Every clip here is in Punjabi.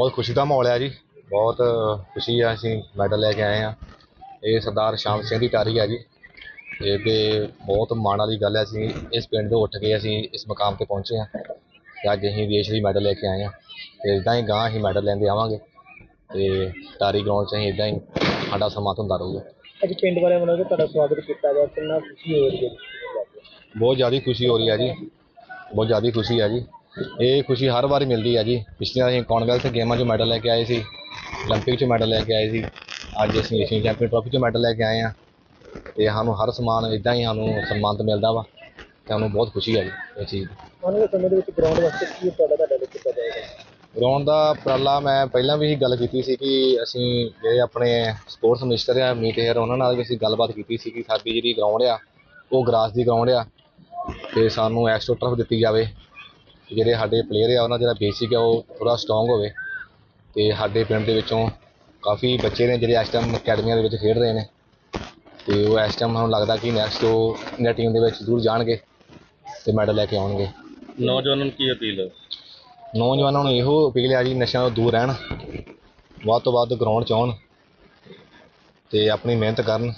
ਬਹੁਤ ਖੁਸ਼ੀ ਦਾ ਮਾਹੌਲ ਹੈ ਜੀ। ਬਹੁਤ ਖੁਸ਼ੀ ਆ ਅਸੀਂ ਮੈਡਲ ਲੈ ਕੇ ਆਏ ਆ ਇਹ ਸਰਦਾਰ ਸ਼ਾਮ ਸਿੰਘ ਦੀ ਟਾਰੀ ਆ ਜੀ। ਇਹ ਤੇ ਬਹੁਤ ਮਾਣ ਵਾਲੀ ਗੱਲ ਹੈ ਅਸੀਂ ਇਸ ਪਿੰਡ ਤੋਂ ਉੱਠ ਕੇ ਅਸੀਂ ਇਸ ਮੁਕਾਮ ਤੇ ਪਹੁੰਚੇ ਆ ਤੇ ਅੱਜ ਅਸੀਂ ਦੇਸ਼ ਲਈ ਮੈਡਲ ਲੈ ਕੇ ਆਏ ਆ ਤੇ ਇਦਾਂ ਹੀ ਗਾਂ ਅਸੀਂ ਮੈਡਲ ਲੈਂਦੇ ਆਵਾਂਗੇ ਤੇ ਟਾਰੀ ਗਰਾਊਂਡ 'ਚ ਅਸੀਂ ਇਦਾਂ ਹੀ ਸਾਡਾ ਸਮਾਂ ਹੁੰਦਾ ਰਹੂਗਾ। ਅੱਜ ਪਿੰਡ ਵਾਲਿਆਂ ਵੱਲੋਂ ਤੁਹਾਡਾ ਸਵਾਗਤ ਕੀਤਾ ਗਿਆ ਕਿੰਨਾ ਖੁਸ਼ੀ ਹੋ ਰਹੀ ਹੈ? ਬਹੁਤ ਜ਼ਿਆਦਾ ਖੁਸ਼ੀ ਹੋ ਰਹੀ ਹੈ ਜੀ। ਬਹੁਤ ਜ਼ਿਆਦਾ ਖੁਸ਼ੀ ਹੈ ਜੀ। ਇਹ ਖੁਸ਼ੀ ਹਰ ਵਾਰ ਮਿਲਦੀ ਹੈ ਜੀ ਪਿਛਲੀਆਂ ਅਸੀਂ ਕਾਮਨਵੈਲਥ ਗੇਮਾਂ 'ਚ ਮੈਡਲ ਲੈ ਕੇ ਆਏ ਸੀ 올림픽 'ਚ ਮੈਡਲ ਲੈ ਕੇ ਆਏ ਸੀ ਅੱਜ ਅਸੀਂ ਏਸ਼ੀਅਨ ਚੈਂਪੀਅਨ ਟਰਾਫੀ 'ਚ ਮੈਡਲ ਲੈ ਕੇ ਆਏ ਆ ਤੇ ਸਾਨੂੰ ਹਰ ਸਮਾਨ ਇਦਾਂ ਹੀ ਸਾਨੂੰ ਸਨਮਾਨਿਤ ਮਿਲਦਾ ਵਾ ਤੇ ਸਾਨੂੰ ਬਹੁਤ ਖੁਸ਼ੀ ਹੈ ਜੀ ਇਹ ਚੀਜ਼ ਦੀ ਆਉਣ ਵਾਲੇ ਸਮੇਂ ਦੇ ਵਿੱਚ ਗਰਾਊਂਡ ਵਾਸਤੇ ਕੀ ਤੁਹਾਡਾ ਤੁਹਾਡਾ ਲਈ ਕੀਤਾ ਜਾਏਗਾ ਗਰਾਊਂਡ ਦਾ ਉਪਰਾਲਾ ਮੈਂ ਪਹਿਲਾਂ ਵੀ ਗੱਲ ਕੀਤੀ ਸੀ ਕਿ ਅਸੀਂ ਜਿਹੜੇ ਆਪਣੇ ਸਪੋਰਟਸ ਮਿਨਿਸਟਰ ਆ ਮੀਤ ਹੇਅਰ ਉਹਨਾਂ ਨਾਲ ਵੀ ਅਸੀਂ ਗੱਲਬਾਤ ਕੀਤੀ ਸੀ ਕਿ ਸਾਡੀ ਜਿਹੜੀ ਗਰਾਊਂਡ ਆ ਉਹ ਗਰਾਸ ਦੀ ਗਰਾਊਂਡ ਆ ਤੇ ਸਾਨੂੰ ਐਕਸਟਰਾ ਟਰਫ ਦਿੱਤੀ ਜਾਵੇ ਜਿਹੜੇ ਸਾਡੇ ਪਲੇਅਰ ਆ ਉਹਨਾਂ ਜਿਹੜਾ ਬੇਸਿਕ ਆ ਉਹ ਥੋੜਾ ਸਟਰੋਂਗ ਹੋਵੇ। ਤੇ ਸਾਡੇ ਪਿੰਡ ਦੇ ਵਿੱਚੋਂ ਕਾਫੀ ਬੱਚੇ ਨੇ ਜਿਹੜੇ ਇਸ ਟਾਈਮ ਅਕੈਡਮੀਆਂ ਦੇ ਵਿੱਚ ਖੇਡ ਰਹੇ ਨੇ। ਤੇ ਉਹ ਇਸ ਟਾਈਮ ਸਾਨੂੰ ਲੱਗਦਾ ਕਿ ਨੈਕਸਟ ਉਹ ਇੰਡੀਆ ਟੀਮ ਦੇ ਵਿੱਚ ਜ਼ਰੂਰ ਜਾਣਗੇ ਤੇ ਮੈਡਲ ਲੈ ਕੇ ਆਉਣਗੇ। ਨੌਜਵਾਨਾਂ ਨੂੰ ਕੀ ਅਪੀਲ ਹੈ? ਨੌਜਵਾਨਾਂ ਨੂੰ ਇਹੋ ਅਪੀਲ ਹੈ ਜੀ ਨਸ਼ਿਆਂ ਤੋਂ ਦੂਰ ਰਹਿਣ। ਵੱਧ ਤੋਂ ਵੱਧ ਗਰਾਊਂਡ 'ਚ ਆਉਣ ਤੇ ਆਪਣੀ ਮਿਹਨਤ ਕਰਨ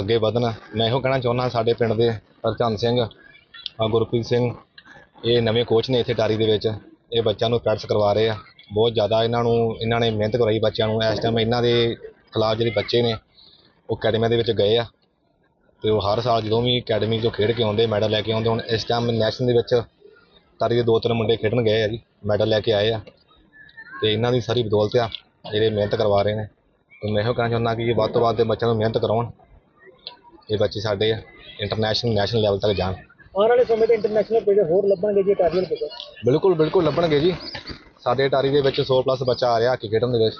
ਅੱਗੇ ਵਧਣ। ਮੈਂ ਇਹੋ ਕਹਿਣਾ ਚਾਹੁੰਦਾ ਸਾਡੇ ਪਿੰਡ ਦੇ ਹਰਚੰਦ ਸਿੰਘ ਗੁਰਪ੍ਰੀਤ ਸਿੰਘ ਇਹ ਨਵੇਂ ਕੋਚ ਨੇ ਇੱਥੇ ਟਾਰੀ ਦੇ ਵਿੱਚ। ਇਹ ਬੱਚਿਆਂ ਨੂੰ ਪ੍ਰੈਕਟਿਸ ਕਰਵਾ ਰਹੇ ਆ। ਬਹੁਤ ਜ਼ਿਆਦਾ ਇਹਨਾਂ ਨੂੰ, ਇਹਨਾਂ ਨੇ ਮਿਹਨਤ ਕਰਾਈ ਬੱਚਿਆਂ ਨੂੰ। ਇਸ ਟਾਈਮ ਇਹਨਾਂ ਦੇ ਖਿਲਾਫ ਜਿਹੜੇ ਬੱਚੇ ਨੇ, ਉਹ ਅਕੈਡਮੀਆਂ ਦੇ ਵਿੱਚ ਗਏ ਆ। ਤੇ ਉਹ ਹਰ ਸਾਲ ਜਦੋਂ ਵੀ ਅਕੈਡਮੀ ਤੋਂ ਖੇਡ ਕੇ ਆਉਂਦੇ ਮੈਡਲ ਲੈ ਕੇ ਆਉਂਦੇ, ਹੁਣ ਇਸ ਟਾਈਮ ਨੈਸ਼ਨਲ ਦੇ ਵਿੱਚ ਤਾਰੀ ਦੇ ਦੋ ਤਿੰਨ ਮੁੰਡੇ ਖੇਡਣ ਗਏ ਆ ਜੀ ਮੈਡਲ ਲੈ ਕੇ ਆਏ ਆ। ਤੇ ਇਹਨਾਂ ਦੀ ਸਾਰੀ ਬਦੌਲਤ ਆ, ਜਿਹੜੇ ਮਿਹਨਤ ਕਰਵਾ ਰਹੇ ਨੇ। ਤੇ ਮੈਂ ਇਹੋ ਕਹਿਣਾ ਚਾਹੁੰਦਾ ਕਿ ਵੱਧ ਤੋਂ ਵੱਧ ਦੇ ਬੱਚਿਆਂ ਨੂੰ ਮਿਹਨਤ ਕਰਾਉਣ। ਇਹ ਬੱਚੇ ਸਾਡੇ ਇੰਟਰਨੈਸ਼ਨਲ ਨੈਸ਼ਨਲ ਲੈਵਲ ਤੱਕ ਜਾਣ। ਆਉਣ ਵਾਲੇ ਸਮੇਂ ਤੇ ਇੰਟਰਨੈਸ਼ਨਲ ਪਲੇਅਰ ਹੋਰ ਲੱਭਣਗੇ ਜੀ ਟਾਰੀਅਲ ਪਲੇਅਰ ਬਿਲਕੁਲ ਬਿਲਕੁਲ ਲੱਭਣਗੇ ਜੀ। ਸਾਡੇ ਟਾਰੀ ਦੇ ਵਿੱਚ 100 ਪਲੱਸ ਬੱਚਾ ਆ ਰਿਹਾ ਹਾਕੀ ਖੇਡਣ ਦੇ ਵਿੱਚ।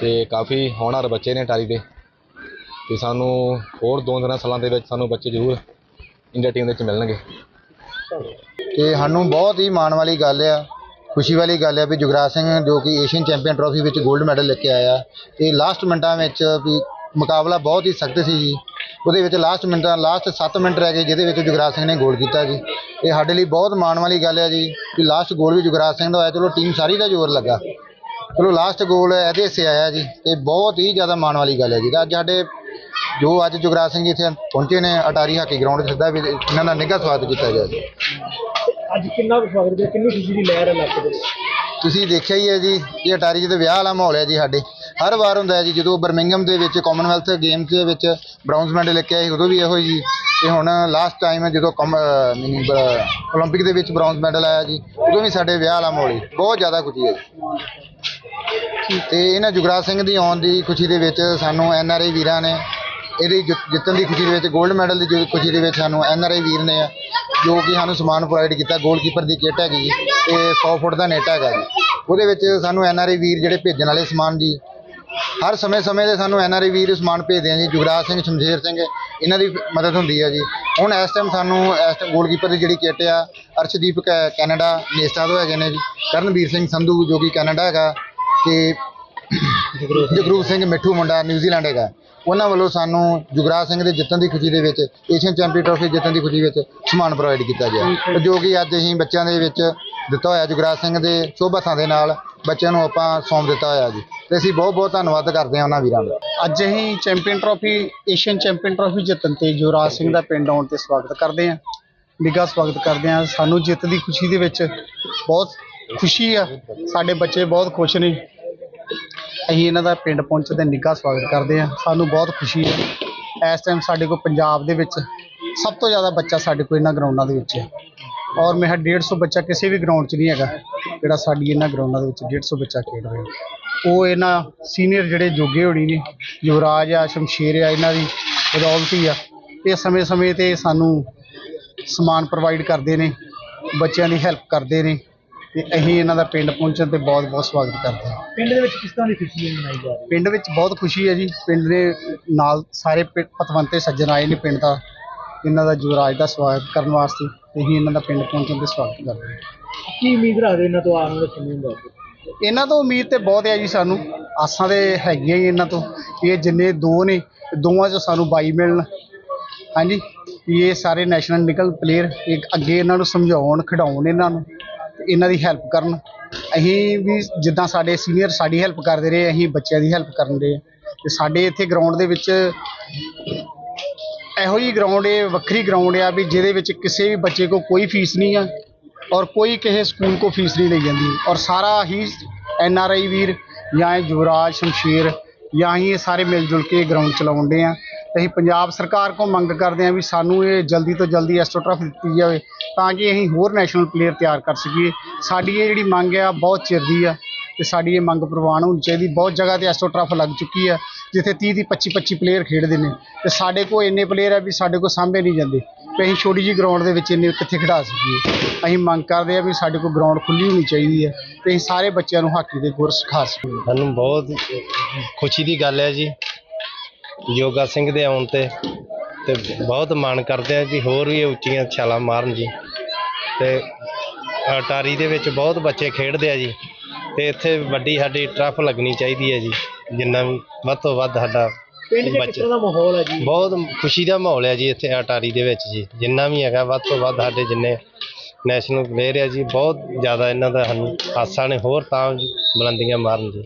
ਤੇ ਕਾਫੀ ਹੋਣਹਾਰ ਬੱਚੇ ਨੇ ਟਾਰੀ ਦੇ। ਤੇ ਸਾਨੂੰ ਹੋਰ ਦੋ ਤਿੰਨ ਸਾਲਾਂ ਦੇ ਵਿੱਚ ਸਾਨੂੰ ਬੱਚੇ ਜ਼ਰੂਰ ਇੰਡੀਆ ਟੀਮ ਦੇ ਵਿੱਚ ਮਿਲਣਗੇ। ਤੇ ਸਾਨੂੰ ਬਹੁਤ ਹੀ ਮਾਣ ਵਾਲੀ ਗੱਲ ਆ, ਖੁਸ਼ੀ ਵਾਲੀ ਗੱਲ ਆ ਵੀ ਜੁਗਰਾਜ ਸਿੰਘ ਜੋ ਕਿ ਏਸ਼ੀਅਨ ਚੈਂਪੀਅਨ ਟਰੋਫੀ ਵਿੱਚ 골ਡ ਮੈਡਲ ਲੈ ਕੇ ਆਇਆ। ਤੇ ਲਾਸਟ ਮਿੰਟਾਂ ਵਿੱਚ ਵੀ ਮੁਕਾਬਲਾ ਬਹੁਤ ਹੀ ਸਖਤ ਸੀ ਜੀ। ਉਹਦੇ ਵਿੱਚ ਲਾਸਟ ਮਿੰਟਾਂ ਲਾਸਟ 7 ਮਿੰਟ ਰਹਿ ਗਏ, ਜਿਹਦੇ ਵਿੱਚ ਜੁਗਰਾਜ ਸਿੰਘ ਨੇ ਗੋਲ ਕੀਤਾ ਜੀ। ਇਹ ਸਾਡੇ ਲਈ ਬਹੁਤ ਮਾਣ ਵਾਲੀ ਗੱਲ ਹੈ ਜੀ ਕਿ ਲਾਸਟ ਗੋਲ ਵੀ ਜੁਗਰਾਜ ਸਿੰਘ ਦਾ ਹੋਇਆ, ਚਲੋ ਟੀਮ ਸਾਰੀ ਦਾ ਜ਼ੋਰ ਲੱਗਾ। ਚਲੋ ਲਾਸਟ ਗੋਲ ਇਹਦੇ ਹਿੱਸੇ ਆਇਆ ਜੀ, ਤੇ ਬਹੁਤ ਹੀ ਜ਼ਿਆਦਾ ਮਾਣ ਵਾਲੀ ਗੱਲ ਹੈ ਜੀ। ਤਾਂ ਅੱਜ ਸਾਡੇ ਜੋ ਅੱਜ ਜੁਗਰਾਜ ਸਿੰਘ ਜੀ ਇੱਥੇ ਪਹੁੰਚੇ ਨੇ, ਅਟਾਰੀ ਹਾਕੀ ਗਰਾਊਂਡ 'ਚ ਸਿੱਧਾ ਵੀ ਇਹਨਾਂ ਦਾ ਨਿੱਘਾ ਸਵਾਗਤ ਕੀਤਾ ਗਿਆ ਜੀ। ਅੱਜ ਕਿੰਨਾ ਕੁ ਸਵਾਗਤ ਹੈ, ਕਿੰਨੀ ਖੁਸ਼ੀ ਦੀ ਲਹਿਰ ਹੈ ਇਲਾਕੇ ਦੇ ਤੁਸੀਂ ਦੇਖਿਆ ਹੀ ਹੈ ਜੀ, ਇਹ ਅਟਾਰੀ ਜਿਹਦੇ ਵਿਆਹ ਵਾਲਾ ਮਾਹੌਲ ਹੈ ਜੀ ਸਾਡੇ। ਹਰ ਵਾਰ ਹੁੰਦਾ ਹੈ ਜੀ, ਜਦੋਂ ਬਰਮਿੰਗਮ ਦੇ ਵਿੱਚ ਕਾਮਨਵੈਲਥ ਗੇਮ ਦੇ ਵਿੱਚ ਬ੍ਰਾਊਨਜ਼ ਮੈਡਲ ਲੈ ਕੇ ਆਏ ਉਦੋਂ ਵੀ ਇਹੋ ਜੀ। ਤੇ ਹੁਣ ਲਾਸਟ ਟਾਈਮ ਜਦੋਂ ਮੀਨਿੰਗ ਓਲੰਪਿਕ ਦੇ ਵਿੱਚ ਬ੍ਰਾਊਨਜ਼ ਮੈਡਲ ਆਇਆ ਜੀ, ਉਦੋਂ ਵੀ ਸਾਡੇ ਵਿਆਹ ਵਾਲਾ ਮਾਹੌਲ ਬਹੁਤ ਜ਼ਿਆਦਾ ਖੁਸ਼ੀ ਹੈ ਜੀ। ਤੇ ਇਹਨਾਂ ਜੁਗਰਾਜ ਸਿੰਘ ਦੀ ਆਉਣ ਦੀ ਖੁਸ਼ੀ ਦੇ ਵਿੱਚ ਸਾਨੂੰ ਐਨ ਆਰ ਆਈ ਵੀਰਾਂ ਨੇ ਇਹਦੀ ਜਿੱਤਣ ਦੀ ਖੁਸ਼ੀ ਦੇ ਵਿੱਚ 골ਡ ਮੈਡਲ ਦੀ ਖੁਸ਼ੀ ਦੇ ਵਿੱਚ ਸਾਨੂੰ ਐਨ ਆਰ ਆਈ ਵੀਰ ਨੇ ਜੋ ਕਿ ਸਾਨੂੰ ਸਮਾਨ ਪ੍ਰੋਵਾਈਡ ਕੀਤਾ 골ਕੀਪਰ ਦੀ ਕਿੱਟ ਹੈਗੀ ਤੇ 100 ਫੁੱਟ ਦਾ ਨੈਟ ਹੈਗਾ ਜੀ। ਉਹਦੇ ਵਿੱਚ ਸਾਨੂੰ ਐਨ ਆਰ ਆਈ ਵੀਰ ਜਿਹੜੇ ਭੇਜਣ ਵਾਲੇ ਸਮਾਨ ਜੀ। ਹਰ ਸਮੇਂ ਸਮੇਂ ਦੇ ਸਾਨੂੰ ਐਨ ਆਰ ਆਈ ਵੀਰ ਸਮਾਨ ਭੇਜਦੇ ਆ ਜੀ। ਜੁਗਰਾਜ ਸਿੰਘ ਸ਼ਮਸ਼ੇਰ ਸਿੰਘ ਇਹਨਾਂ ਦੀ ਮਦਦ ਹੁੰਦੀ ਹੈ ਜੀ। ਹੁਣ ਇਸ ਟਾਈਮ ਸਾਨੂੰ ਇਸ ਟਾਈਮ ਗੋਲਕੀਪਰ ਦੀ ਜਿਹੜੀ ਕਿੱਟ ਆ ਅਰਸ਼ਦੀਪ ਕੈਨੇਡਾ ਨੇਸਟਾ ਤੋਂ ਹੈਗੇ ਨੇ ਜੀ। ਕਰਨਵੀਰ ਸਿੰਘ ਸੰਧੂ ਜੋ ਕਿ ਕੈਨੇਡਾ ਹੈਗਾ ਤੇ ਜਗਰੂਪ ਸਿੰਘ। ਮਿੱਠੂ ਮੁੰਡਾ ਨਿਊਜ਼ੀਲੈਂਡ ਹੈਗਾ। ਉਹਨਾਂ ਵੱਲੋਂ ਸਾਨੂੰ ਜੁਗਰਾਜ ਸਿੰਘ ਦੇ ਜਿੱਤਣ ਦੀ ਖੁਸ਼ੀ ਦੇ ਵਿੱਚ ਏਸ਼ੀਅਨ ਚੈਂਪੀਅਨ ਟਰੋਫੀ ਜਿੱਤਣ ਦੀ ਖੁਸ਼ੀ ਵਿੱਚ ਸਮਾਨ ਪ੍ਰੋਵਾਈਡ ਕੀਤਾ ਗਿਆ। ਜੋ ਕਿ ਅੱਜ ਅਸੀਂ ਬੱਚਿਆਂ ਦੇ ਵਿੱਚ ਦਿੱਤਾ ਹੋਇਆ ਜੁਗਰਾਜ ਸਿੰਘ ਦੇ ਸ਼ੁਭ ਹੱਥਾਂ ਦੇ ਨਾਲ ਬੱਚਿਆਂ ਨੂੰ ਆਪਾਂ ਸੌਂਪ ਦਿੱਤਾ ਹੋਇਆ ਜੀ। ਤੇ ਅਸੀਂ ਬਹੁਤ ਬਹੁਤ ਧੰਨਵਾਦ ਕਰਦੇ ਹਾਂ ਉਹਨਾਂ ਵੀਰਾਂ ਦਾ। ਅੱਜ ਅਸੀਂ champion trophy, Asian champion trophy ਜਿੱਤਣ ਤੇ ਯੁਵਰਾਜ ਸਿੰਘ ਦਾ ਪਿੰਡ ਆਉਣ ਤੇ ਸਵਾਗਤ ਕਰਦੇ ਹਾਂ। ਨਿੱਘਾ ਸਵਾਗਤ ਕਰਦੇ ਹਾਂ। ਸਾਨੂੰ ਜਿੱਤ ਦੀ ਖੁਸ਼ੀ ਦੇ ਵਿੱਚ ਬਹੁਤ ਖੁਸ਼ੀ ਆ। ਸਾਡੇ ਬੱਚੇ ਬਹੁਤ ਖੁਸ਼ ਨੇ। ਅਸੀਂ ਇਹਨਾਂ ਦਾ ਪਿੰਡ ਪਹੁੰਚਣ ਤੇ ਨਿੱਘਾ ਸਵਾਗਤ ਕਰਦੇ ਹਾਂ। ਸਾਨੂੰ ਬਹੁਤ ਖੁਸ਼ੀ ਹੈ। ਇਸ ਟਾਈਮ ਸਾਡੇ ਕੋਲ ਪੰਜਾਬ ਦੇ ਵਿੱਚ ਸਭ ਤੋਂ ਜ਼ਿਆਦਾ ਬੱਚਾ ਸਾਡੇ ਕੋਲ ਇਹਨਾਂ ਗਰਾਊਂਡਾਂ ਦੇ ਵਿੱਚ ਹੈ। ਔਰ ਮੇਰਾ 150 ਬੱਚਾ ਕਿਸੇ ਵੀ ਗਰਾਊਂਡ 'ਚ ਨਹੀਂ ਹੈਗਾ ਜਿਹੜਾ ਸਾਡੀ ਇਹਨਾਂ ਗਰਾਊਂਡਾਂ ਦੇ ਵਿੱਚ 150 ਬੱਚਾ ਖੇਡ ਰਿਹਾ। ਉਹ ਇਹਨਾਂ ਸੀਨੀਅਰ ਜਿਹੜੇ ਜੋਗੇ ਹੋਣੀ ਨੇ ਯੁਵਰਾਜ ਆ ਸ਼ਮਸ਼ੇਰ ਆ ਇਹਨਾਂ ਦੀ ਹੀ ਆ ਇਹ ਸਮੇਂ-ਸਮੇਂ ਤੇ ਸਾਨੂੰ ਸਮਾਨ ਪ੍ਰੋਵਾਈਡ ਕਰਦੇ ਨੇ ਬੱਚਿਆਂ ਦੀ ਹੈਲਪ ਕਰਦੇ ਨੇ ਤੇ ਅਸੀਂ ਇਹਨਾਂ ਦਾ ਪਿੰਡ ਪਹੁੰਚਣ ਤੇ ਬਹੁਤ-ਬਹੁਤ ਸਵਾਗਤ ਕਰਦੇ ਹਾਂ। ਪਿੰਡ ਦੇ ਵਿੱਚ ਕਿਸ ਤਰ੍ਹਾਂ ਦੀ ਖੁਸ਼ੀ ਮਨਾਈ ਜਾ ਰਹੀ ਪਿੰਡ ਵਿੱਚ ਬਹੁਤ ਖੁਸ਼ੀ ਹੈ ਜੀ। ਪਿੰਡ ਦੇ ਨਾਲ ਸਾਰੇ ਪਤਵੰਤੇ ਸੱਜਣ ਆਏ ਨੇ ਪਿੰਡ ਦਾ। ਇਹਨਾਂ ਦਾ ਯੁਵਰਾਜ ਦਾ ਸਵਾਗਤ ਕਰਨ ਵਾਸਤੇ। ਤੇ ਅਸੀਂ ਇਹਨਾਂ ਦਾ ਪਿੰਡ ਪਹੁੰਚਣ ਤੇ ਸਵਾਗਤ ਕਰਦੇ ਹਾਂ। ਕੀ ਉਮੀਦ ਰੱਖਦੇ ਇਹਨਾਂ ਤੋਂ ਆਉਣ ਵਾਲੇ ਸਮੇਂ ਦੇ ਇਹਨਾਂ ਤੋਂ ਉਮੀਦ ਤੇ ਬਹੁਤ ਹੈ ਜੀ ਸਾਨੂੰ। ਆਸਾਂ ਦੇ ਹੈਗੀਆਂ ਹੀ ਇਹਨਾਂ ਤੋਂ। ਵੀ ਇਹ ਜਿੰਨੇ ਦੋ ਨੇ ਦੋਵਾਂ 'ਚੋਂ ਸਾਨੂੰ ਬਾਈ ਮਿਲਣ। ਹਾਂਜੀ ਵੀ ਇਹ ਸਾਰੇ ਨੈਸ਼ਨਲ ਨਿਕਲ ਪਲੇਅਰ ਇੱਕ ਅੱਗੇ ਇਹਨਾਂ ਨੂੰ ਸਮਝਾਉਣ ਖਿਡਾਉਣ ਇਹਨਾਂ ਨੂੰ ਤੇ ਇਹਨਾਂ ਦੀ ਹੈਲਪ ਕਰਨ। ਅਸੀਂ ਵੀ ਜਿੱਦਾਂ ਸਾਡੇ ਸੀਨੀਅਰ ਸਾਡੀ ਹੈਲਪ ਕਰਦੇ ਰਹੇ ਅਸੀਂ ਬੱਚਿਆਂ ਦੀ ਹੈਲਪ ਕਰਨ ਦੇ। ਤੇ ਸਾਡੇ ਇੱਥੇ ਗਰਾਊਂਡ ਦੇ ਵਿੱਚ ਇਹੋ ਹੀ ਗਰਾਊਂਡ ਹੈ ਵੱਖਰੀ ਗਰਾਊਂਡ ਆ ਵੀ ਜਿਹਦੇ ਵਿੱਚ ਕਿਸੇ ਵੀ ਬੱਚੇ ਕੋ ਕੋਈ ਫੀਸ ਨਹੀਂ ਆ ਔਰ ਕੋਈ ਕਿਸੇ ਸਕੂਲ ਕੋ ਫੀਸ ਨਹੀਂ ਲਈ ਜਾਂਦੀ ਔਰ ਸਾਰਾ ਹੀ ਐਨ ਆਰ ਆਈ ਵੀਰ ਜਾਂ ਇਹ ਯੁਵਰਾਜ, ਸ਼ਮਸ਼ੀਰ ਜਾਂ ਹੀ ਇਹ ਸਾਰੇ ਮਿਲ ਜੁਲ ਕੇ ਗਰਾਊਂਡ ਚਲਾਉਂਦੇ ਆ। ਤੇ ਅਸੀਂ ਪੰਜਾਬ ਸਰਕਾਰ ਕੋ ਮੰਗ ਕਰਦੇ ਆ ਵੀ ਸਾਨੂੰ ਇਹ ਜਲਦੀ ਤੋਂ ਜਲਦੀ ਐਸਟੋ ਐਸਟ੍ਰੋਟਰਫ ਦਿੱਤੀ ਜਾਵੇ ਤਾਂ ਕਿ ਅਸੀਂ ਹੋਰ ਨੈਸ਼ਨਲ ਪਲੇਅਰ ਤਿਆਰ ਕਰ ਸਕੀਏ। ਸਾਡੀ ਇਹ ਜਿਹੜੀ ਮੰਗ ਆ, ਬਹੁਤ ਚਿਰ ਦੀ ਆ ਤੇ ਸਾਡੀ ਇਹ ਮੰਗ ਪ੍ਰਵਾਨ ਹੋਣੀ ਚਾਹੀਦੀ। ਬਹੁਤ ਜਗ੍ਹਾ ਤੇ ਐਸਟੋ ਐਸਟ੍ਰੋਟਰਫ ਲੱਗ ਚੁੱਕੀ ਆ। ਜਿੱਥੇ 30 ਦੀ 25 25 ਪਲੇਅਰ ਖੇਡਦੇ ਨੇ ਤੇ ਸਾਡੇ ਕੋਲ ਇੰਨੇ ਪਲੇਅਰ ਆ ਵੀ ਸਾਡੇ ਕੋਲ ਸਾਂਭੇ ਨਹੀਂ ਜਾਂਦੇ ਤੇ ਅਸੀਂ ਛੋਟੀ ਜੀ ਗਰਾਊਂਡ ਦੇ ਵਿੱਚ ਇੰਨੇ ਕਿੱਥੇ ਖਿਡਾ ਸਕੀਏ। ਅਸੀਂ ਮੰਗ ਕਰਦੇ ਆ ਵੀ ਸਾਡੇ ਕੋਲ ਗਰਾਊਂਡ ਖੁੱਲੀ ਹੋਣੀ ਚਾਹੀਦੀ ਹੈ ਤੇ ਅਸੀਂ ਸਾਰੇ ਬੱਚਿਆਂ ਨੂੰ ਹਾਕੀ ਦੇ ਗੁਰ ਸਿਖਾ ਸਕੀਏ। ਸਾਨੂੰ ਬਹੁਤ ਖੁਸ਼ੀ ਦੀ ਗੱਲ ਹੈ ਜੀ, ਯੋਗਾ ਸਿੰਘ ਦੇ ਆਉਣ ਤੇ ਤੇ ਬਹੁਤ ਮਾਣ ਕਰਦੇ ਆ ਜੀ, ਹੋਰ ਵੀ ਉੱਚੀਆਂ ਛਾਲਾਂ ਮਾਰਨ ਜੀ। ਤੇ ਅਟਾਰੀ ਦੇ ਵਿੱਚ ਬਹੁਤ ਬੱਚੇ ਖੇਡਦੇ ਆ ਜੀ, ਤੇ ਇੱਥੇ ਵੱਡੀ ਸਾਡੀ ਟਰਫ ਲੱਗਣੀ ਚਾਹੀਦੀ ਹੈ ਜੀ। ਜਿੰਨਾ ਵੀ ਵੱਧ ਤੋਂ ਵੱਧ ਸਾਡਾ ਪਿੰਡ 'ਚ ਕਿਸ ਬੱਚੇ। ਤਰ੍ਹਾਂ ਦਾ ਮਾਹੌਲ ਹੈ ਜੀ? ਬਹੁਤ ਖੁਸ਼ੀ ਦਾ ਮਾਹੌਲ ਹੈ ਜੀ ਇੱਥੇ ਅਟਾਰੀ ਦੇ ਵਿੱਚ ਜੀ। ਜਿੰਨਾ ਵੀ ਹੈਗਾ ਵੱਧ ਤੋਂ ਵੱਧ ਸਾਡੇ ਜਿੰਨੇ ਨੈਸ਼ਨਲ ਪਲੇਅਰ ਆ ਜੀ ਬਹੁਤ ਜ਼ਿਆਦਾ ਇਹਨਾਂ ਦਾ ਸਾਨੂੰ ਆਸਾਂ ਨੇ। ਹੋਰ ਤਾਂ ਬੁਲੰਦੀਆਂ ਮਾਰਨ ਜੀ।